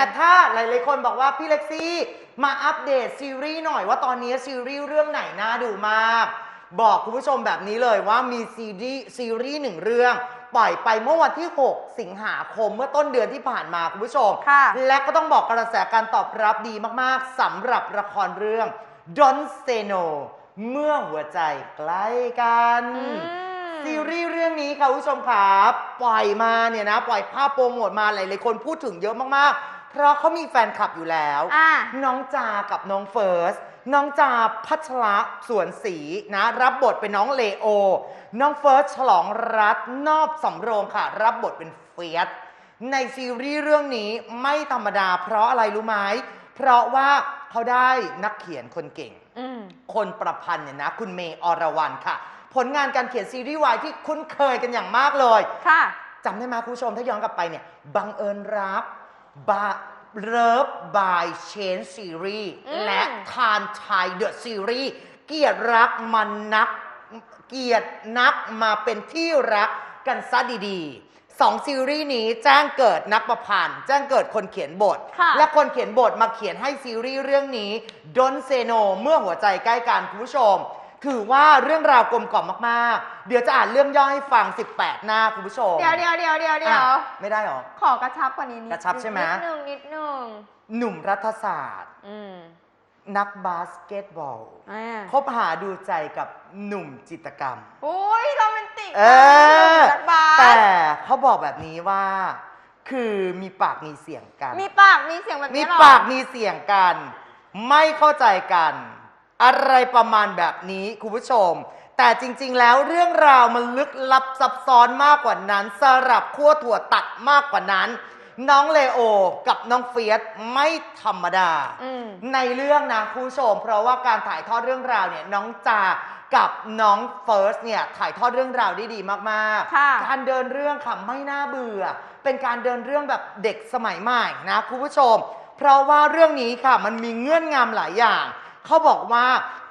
แต่ถ้าหลายๆคนบอกว่าพี่เล็กซี่มาอัปเดตซีรีส์หน่อยว่าตอนนี้ซีรีส์เรื่องไหนน่าดูมาก บอกคุณผู้ชมแบบนี้เลยว่ามีซีรีส์ซีรีส์หนึ่งเรื่อง ปล่อยไปเมื่อวันที่ 6 สิงหาคมเมื่อต้นเดือนที่ผ่านมาคุณผู้ชม ค่ะ และก็ต้องบอกกระแสการตอบรับดีมากๆสำหรับละครเรื่อง Don't Say No เมื่อหัวใจใกล้กัน อืม ซีรีส์เรื่องนี้ค่ะคุณผู้ชมครับปล่อยมาเนี่ยนะ ปล่อยภาพโปรโมทมาหลายๆคนพูดถึงเยอะมากๆ เพราะเขามีแฟนคลับอยู่แล้ว อะน้องจากับน้องเฟิร์ส น้องจาพัชระสวนศรีนะ รับบทเป็นน้องเลโอ น้องเฟิร์สฉลองรัตน์นอบสำโรงค่ะ รับบทเป็นเฟียส ในซีรีส์เรื่องนี้ไม่ธรรมดา เพราะอะไรรู้ไหม เพราะว่าเขาได้นักเขียนคนเก่ง อืม คนประพันธ์เนี่ยนะ คุณเมย์อรวรรณค่ะ ผลงานการเขียนซีรีส์วายที่คุ้นเคยกันอย่างมากเลย ค่ะ จำได้ไหมคุณผู้ชมถ้าย้อนกลับไปเนี่ยบังเอิญรัก บาเลิฟบายเชนซีรีส์อืม และทานไทยเดอะซีรีส์เกลียดรักมันนัก เกลียดนักมาเป็นที่รักกันซะดีๆสองซีรีส์นี้แจ้งเกิดนักประพันธ์แจ้งเกิดคนเขียนบท ค่ะ และคนเขียนบทมาเขียนให้ซีรีส์เรื่องนี้ดนเซโนเมื่อหัวใจใกล้กันคุณผู้ชม ถือว่าเรื่องราวกลมกล่อมมากๆ เดี๋ยวจะอ่านเรื่องย่อให้ฟัง 18 หน้าคุณผู้ชมเดี๋ยวเดี๋ยวเดี๋ยวเดี๋ยวเดี๋ยวอะไม่ได้หรอ ขอกระชับกว่านี้นิดกระชับใช่ไหม นิดนึงนิดนึงหนุ่มรัฐศาสตร์ อืมนักบาสเกตบอล อ่าคบหาดูใจกับหนุ่มจิตรกรรม โอ้ยโรแมนติกเออนักบาสแต่เขาบอกแบบนี้ว่า คือมีปากมีเสียงกัน มีปากมีเสียงแบบมีนี้เหรอปากมีเสียงกัน ไม่เข้าใจกัน อะไรประมาณแบบนี้คุณผู้ชม แต่จริง ๆ แล้วเรื่องราวมันลึกลับซับซ้อนมากกว่านั้น สลับขั้วถั่วตัดมากกว่านั้น น้องเลโอกับน้องเฟียสไม่ธรรมดา อืม ในเรื่องนะคุณผู้ชม เพราะว่าการถ่ายทอดเรื่องราวเนี่ยน้องจากับน้องเฟิร์สเนี่ยถ่ายทอดเรื่องราวได้ดีมากค่ะการเดินเรื่องค่ะไม่น่าเบื่อ เป็นการเดินเรื่องแบบเด็กสมัยใหม่นะคุณผู้ชม เพราะว่าเรื่องนี้ค่ะมันมีเงื่อนงำหลายอย่าง เขาบอกว่า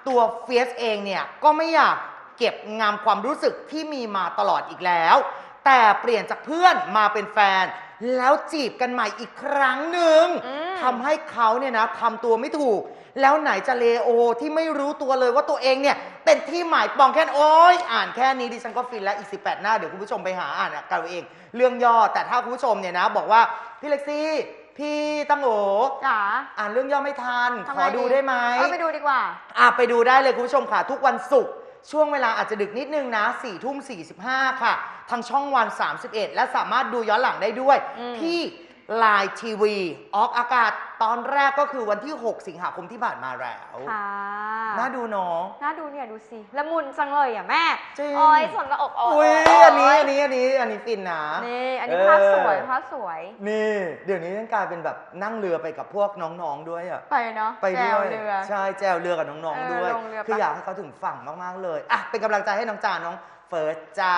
ตัวเฟียสเองเนี่ยก็ไม่อยากเก็บงำความรู้สึกที่มีมาตลอดอีกแล้ว แต่เปลี่ยนจากเพื่อนมาเป็นแฟน แล้วจีบกันใหม่อีกครั้งหนึ่งอืม ทำให้เขาเนี่ยนะทำตัวไม่ถูก แล้วไหนจะเลโอที่ไม่รู้ตัวเลยว่าตัวเองเนี่ย เป็นที่หมายปองแค่โอ้ยอ่านแค่นี้ดิฉันก็ฟินแล้วอีก 18 หน้า เดี๋ยวคุณผู้ชมไปหาอ่านกันเอาเอง เรื่องย่อแต่ถ้าคุณผู้ชมเนี่ยนะ บอกว่าพี่เล็กซี่ พี่ตั้งโอจ๋าอ่านเรื่องย่อไม่ทัน ทำขอดูได้ไหมเออไปดูดีกว่า อะไปดูได้เลยคุณผู้ชมค่ะ ทุกวันศุกร์ช่วงเวลาอาจจะดึกนิดนึงนะ4ี่ทุ่ม45 ค่ะ ทางช่องวัน 31 และสามารถดูย้อนหลังได้ด้วย อืม ที่ Line TV ออกอากาศตอนแรกก็คือวันที่ 6 สิงหาคมที่ผ่านมาแล้ว ค่ะน่าดูเนาะ น่าดูเนี่ยดูสิละมุนจังเลยอะแม่จริง โอ้ยสนละอกโอ้อุ้ยโอันนี้อันนี้อันนี้อันนี้ฟินนะนี่อันนี้เออภาพสวยภาพสวย นี่ เดี๋ยวนี้กลายเป็นแบบนั่งเรือไปกับพวกน้องๆด้วยอะไปเนาะไปแจด้ววยเรือ ใช่แจวเรือกับน้องเออๆด้วย ลงเรือคือปะอยากให้เขาถึงฝั่งมากๆเลยอะเป็นกำลังใจให้น้องจาน้องเฟิร์สจ้า